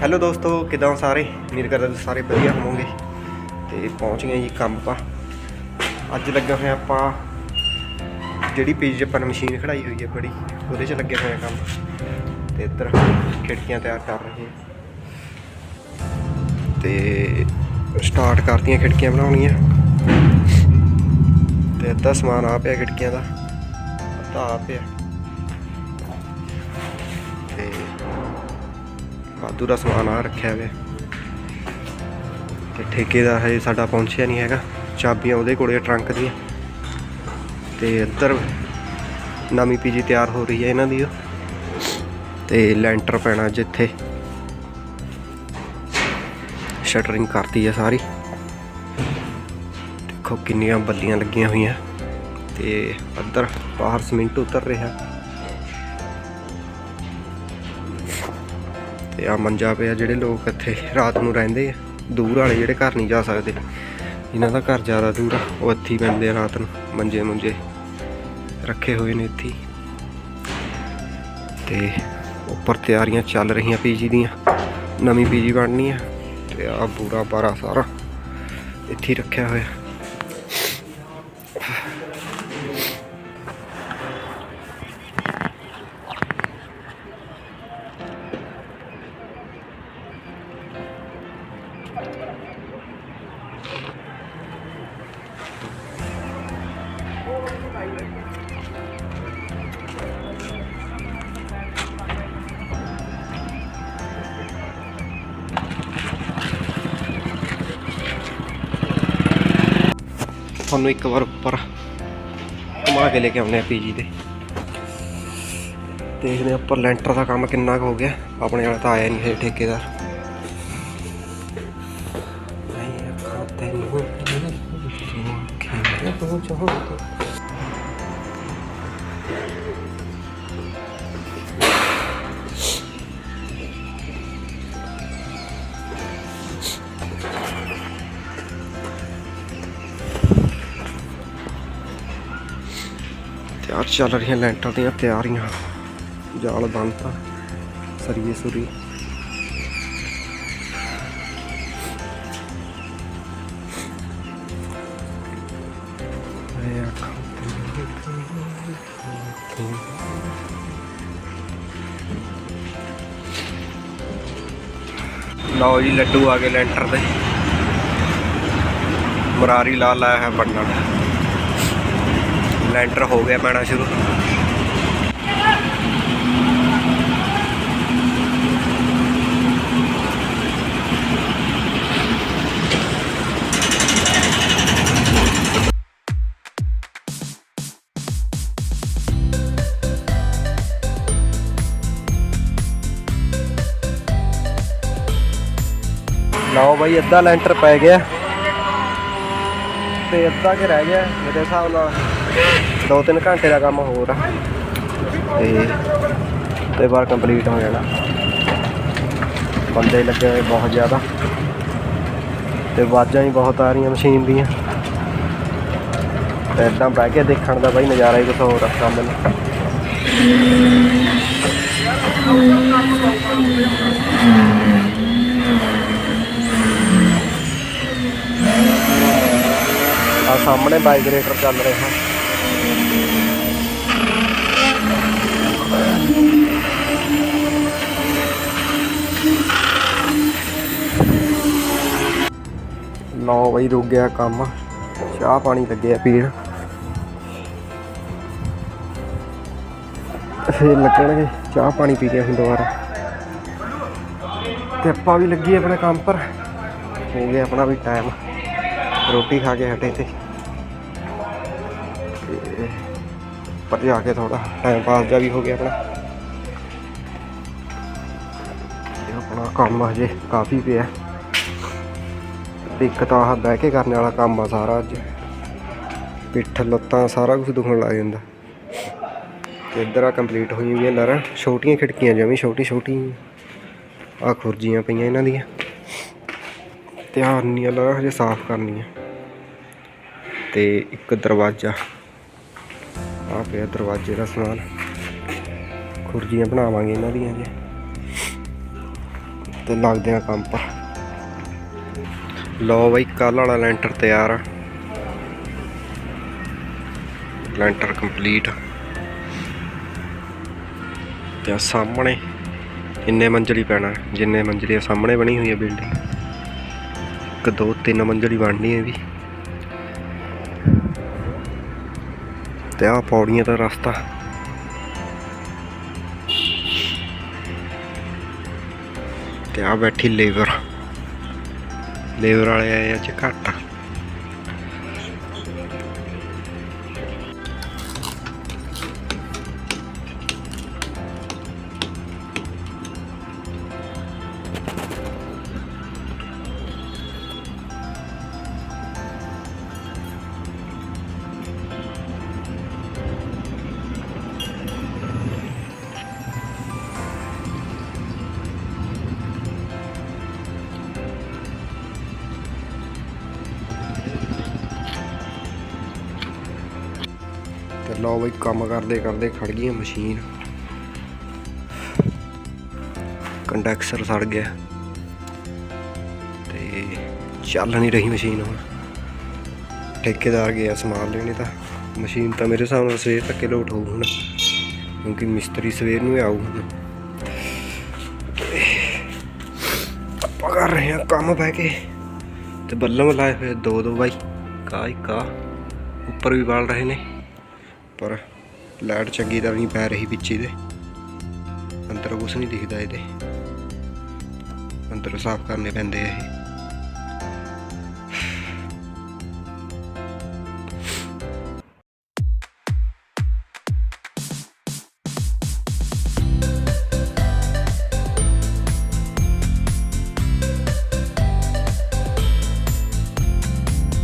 Hello ਦੋਸਤੋ, ਕਿਦਾਂ ਸਾਰੇ? ਉਮੀਦ ਕਰਦਾ ਤੁਸੀਂ ਸਾਰੇ ਵਧੀਆ ਹੋਵੋਗੇ। ਤੇ ਪਹੁੰਚ ਗਏ ਜੀ ਕੰਮ ਪਾ। ਅੱਜ ਲੱਗਾ ਹੋਇਆ ਆਪਾਂ ਜਿਹੜੀ ਪੇਜ ਆਪਾਂ ਨੇ ਮਸ਼ੀਨ ਖੜਾਈ ਹੋਈ ਹੈ ਬੜੀ, ਉਹਦੇ 'ਚ ਲੱਗੇ ਹੋਏ ਕੰਮ। ਤੇ ਇੱਧਰ ਖਿੜਕੀਆਂ ਤਿਆਰ ਕਰ ਰਹੇ ਹਾਂ ਤੇ ਸਟਾਰਟ ਕਰਤੀਆਂ ਖਿੜਕੀਆਂ ਬਣਾਉਣੀਆਂ। ਤੇ ਅੱਧਾ ਸਮਾਨ ਆ ਪਿਆ ਖਿੜਕੀਆਂ ਦਾ, ਅੱਧਾ ਆ ਪਿਆ। ਤੇ ਵਾਧੂ ਦਾ ਸਮਾਨ ਆ ਰੱਖਿਆ ਵੇ। ਤੇ ਠੇਕੇਦਾਰ ਹਜੇ ਸਾਡਾ ਪਹੁੰਚਿਆ ਨਹੀਂ ਹੈਗਾ। ਚਾਬੀਆਂ ਉਹਦੇ ਕੋਲੇ ਟਰੰਕ ਦੀਆਂ। ਤੇ ਇੱਧਰ ਨਵੀਂ ਪੀਜੀ ਤਿਆਰ ਹੋ ਰਹੀ ਹੈ ਇਹਨਾਂ ਦੀ ਉਹ। ਤੇ ਲੈਂਟਰ ਪੈਣਾ ਜਿੱਥੇ। ਸ਼ਟਰਿੰਗ ਕਰਤੀ ਹੈ ਸਾਰੀ। ਦੇਖੋ ਕਿੰਨੀਆਂ ਬੱਲੀਆਂ ਲੱਗੀਆਂ ਹੋਈਆਂ। ਤੇ ਅੱਧਰ ਬਾਹਰ ਸਿਮੈਂਟ ਉਤਰ ਰਿਹਾ। ਤੇ ਆ ਮੰਜਾ ਪਿਆ ਜਿਹੜੇ ਲੋਕ ਇੱਥੇ ਰਾਤ ਨੂੰ ਰਹਿੰਦੇ ਆ। ਦੂਰ ਵਾਲੇ ਜਿਹੜੇ ਘਰ ਨਹੀਂ ਜਾ ਸਕਦੇ। ਇਹਨਾਂ ਦਾ ਘਰ ਜ਼ਿਆਦਾ ਦੂਰ ਆ। ਉਹ ਇੱਥੇ ਪੈਂਦੇ ਆ ਰਾਤ ਨੂੰ। ਮੰਜੇ ਮੁੰਜੇ ਰੱਖੇ ਹੋਏ ਨੇ ਇੱਥੇ ਹੀ। ਤੇ ਉੱਪਰ ਤਿਆਰੀਆਂ ਚੱਲ ਰਹੀਆਂ ਪੀਜੀ ਦੀਆਂ। ਨਵੀਂ ਪੀਜੀ ਬਣਨੀ ਆ। ਤੇ ਆ ਪੂਰਾ ਬਾਰਾ ਸਾਰਾ ਇੱਥੇ ਹੀ ਰੱਖਿਆ ਹੋਇਆ। ਤੁਹਾਨੂੰ ਇੱਕ ਵਾਰ ਉੱਪਰ ਘੁਮਾ ਕੇ ਲੈ ਕੇ ਆਉਂਦੇ ਆ ਪੀਜੀ ਦੇ ਦੇਖਦੇ ਆ ਉੱਪਰ ਲੈਂਟਰ ਦਾ ਕੰਮ ਕਿੰਨਾ ਕੁ ਹੋ ਗਿਆ। ਆਪਣੇ ਵਾਲਾ ਤਾਂ ਆਇਆ ਨਹੀਂ ਹਜੇ ਠੇਕੇਦਾਰ। ਖੇਡ ਤੂੰ ਚਾਹੋ ਤਿਆਰ ਚੱਲ ਰਹੀਆਂ ਲੈਂਟਰ ਦੀਆਂ ਤਿਆਰੀਆਂ। ਜਾਲ ਬੰਨਤਾ ਸਰੀਏ ਸੁਰੀ ਲਓ ਜੀ, ਲੱਡੂ ਆ ਗਏ ਲੈਂਟਰ ਦੇ। ਮਰਾਰੀ ਲਾ ਲਾਇਆ ਹੈ ਬਣਨ ਲੈਂਟਰ ਹੋ ਗਿਆ ਪੈਣਾ ਸ਼ੁਰੂ। ਲਓ ਬਾਈ, ਅੱਧਾ ਲੈਂਟਰ ਪੈ ਗਿਆ। ਤੇ ਅੱਧਾ ਕਿ ਰਹਿ ਗਿਆ ਮੇਰੇ ਹਿਸਾਬ ਨਾਲ। 2-3 ਘੰਟੇ ਦਾ ਕੰਮ ਹੋਰ ਆ। ਤੇ ਤੇ ਬਾਅਦ ਕੰਪਲੀਟ ਹੋ ਜਾਣਾ। ਬੰਦੇ ਲੱਗੇ ਹੋਏ ਬਹੁਤ ਜ਼ਿਆਦਾ। ਤੇ ਆਵਾਜ਼ਾਂ ਹੀ ਬਹੁਤ ਆ ਰਹੀਆਂ ਮਸ਼ੀਨ ਦੀਆਂ। ਤੇ ਇਦਾਂ ਬਹਿ ਕੇ ਦੇਖਣ ਦਾ ਬਾਈ ਨਜ਼ਾਰਾ ਹੀ ਕੁਛ ਹੋਰ ਆ ਕੰਮ ਨੂੰ। ਆ ਸਾਹਮਣੇ ਵਾਈਬ੍ਰੇਟਰ ਚੱਲ ਰਿਹਾ। ਲਓ ਬਈ ਰੁਕ ਗਿਆ ਕੰਮ। ਚਾਹ ਪਾਣੀ ਲੱਗਿਆ ਪੀਣ। ਫੇਰ ਲੱਗਣਗੇ, ਚਾਹ ਪਾਣੀ ਪੀ ਕੇ ਹੁਣ ਦੁਬਾਰਾ। ਤੇ ਆਪਾਂ ਵੀ ਲੱਗੀ ਆਪਣੇ ਕੰਮ ਪਰ। ਹੋ ਗਿਆ ਆਪਣਾ ਵੀ ਟਾਈਮ ਰੋਟੀ ਖਾ ਕੇ ਹਟੇ ਤੇ। ਪਰ ਜਾ ਕੇ ਥੋੜਾ ਟਾਈਮ ਪਾਸ ਜਾ ਵੀ ਹੋ ਗਿਆ ਆਪਣਾ। ਤੇ ਆਪਣਾ ਕੰਮ ਹਜੇ ਕਾਫੀ ਪਿਆ। ਦਿੱਕਤ ਆਹ ਬਹਿ ਕੇ ਕਰਨ ਵਾਲਾ ਕੰਮ ਆ ਸਾਰਾ ਅੱਜ। ਪਿੱਠ, ਲੱਤਾਂ ਸਾਰਾ ਕੁਝ ਦੁਖਣ ਲੱਗ ਜਾਂਦਾ। ਤੇ ਇੱਧਰ ਆ ਕੰਪਲੀਟ ਹੋਈ ਹੋਈਆਂ ਲਰਾਂ ਛੋਟੀਆਂ ਖਿੜਕੀਆਂ ਜਮੀ ਛੋਟੀ ਛੋਟੀ। ਆ ਖੁਰਜੀਆਂ ਪਈਆਂ ਇਹਨਾਂ ਦੀਆਂ। ਧਿਆਨ ਨਹੀਂ ਨੀਆਂ ਲਰਾਂ ਹਜੇ ਸਾਫ਼ ਕਰਨੀਆਂ। ਤੇ ਇੱਕ ਦਰਵਾਜ਼ਾ। ਆ ਪਿਆ ਦਰਵਾਜ਼ੇ ਦਾ ਸਮਾਨ। ਖੁਰਜੀਆਂ ਬਣਾਵਾਂਗੇ ਇਹਨਾਂ ਦੀਆਂ ਜੇ। ਤੇ ਲੱਗਦੇ ਆ ਕੰਮ ਪਰ। ਲੋ ਬਈ ਕੱਲ ਵਾਲਾ ਲੈਂਟਰ ਤਿਆਰ ਆ। ਲੈਂਟਰ ਕੰਪਲੀਟ। ਤੇ ਆ ਸਾਹਮਣੇ ਇੰਨੇ ਮੰਜ਼ਲੀ ਪੈਣਾ। ਜਿੰਨੇ ਮੰਜ਼ਲੀ ਆ, ਸਾਹਮਣੇ ਬਣੀ ਹੋਈ ਹੈ ਬਿਲਡਿੰਗ ਇੱਕ, ਦੋ, ਤਿੰਨ ਮੰਜ਼ਲੀ ਬਣਨੀ ਹੈ ਵੀ। ਤੇ ਆ ਪੌੜੀਆਂ ਦਾ ਰਸਤਾ। ਤੇ ਆ ਬੈਠੀ ਲੇਬਰ। ਲੇਬਰ ਵਾਲੇ ਆਏ ਅੱਜ ਘੱਟ। ਲਓ ਬਈ, ਕੰਮ ਕਰਦੇ ਕਰਦੇ ਖੜ ਗਈ ਮਸ਼ੀਨ। ਕੰਡੈਕਸਰ ਸੜ ਗਿਆ। ਤੇ ਚੱਲ ਨਹੀਂ ਰਹੀ ਮਸ਼ੀਨ ਹੁਣ। ਠੇਕੇਦਾਰ ਗਿਆ ਸਮਾਨ ਲੈਣੇ ਤਾਂ ਮਸ਼ੀਨ ਤਾਂ ਮੇਰੇ ਹਿਸਾਬ ਨਾਲ ਸਵੇਰ ਤੱਕ ਲੋਟ ਹੋਊ ਹੁਣ। ਕਿਉਂਕਿ ਮਿਸਤਰੀ ਸਵੇਰ ਨੂੰ ਹੀ ਆਊ ਹੁਣ। ਆਪਾਂ ਕਰ ਰਹੇ ਹਾਂ ਕੰਮ ਬਹਿ ਕੇ। ਤੇ ਬੱਲਮ ਲਾਏ ਹੋਏ ਦੋ ਦੋ ਬਾਈ। ਕਾ ਇੱਕ ਕਾ ਉੱਪਰ ਵੀ ਬਾਲ ਰਹੇ ਨੇ। ਪਰ ਲਾਈਟ ਚੰਗੀ ਤਰ੍ਹਾਂ ਨਹੀਂ ਪੈ ਰਹੀ ਵਿੱਚ ਇਹਦੇ। ਅੰਦਰ ਕੁਝ ਨਹੀਂ ਦਿਖਦਾ ਇਹਦੇ। ਅੰਦਰ ਸਾਫ਼ ਕਰਨੇ ਪੈਂਦੇ ਆ ਇਹ।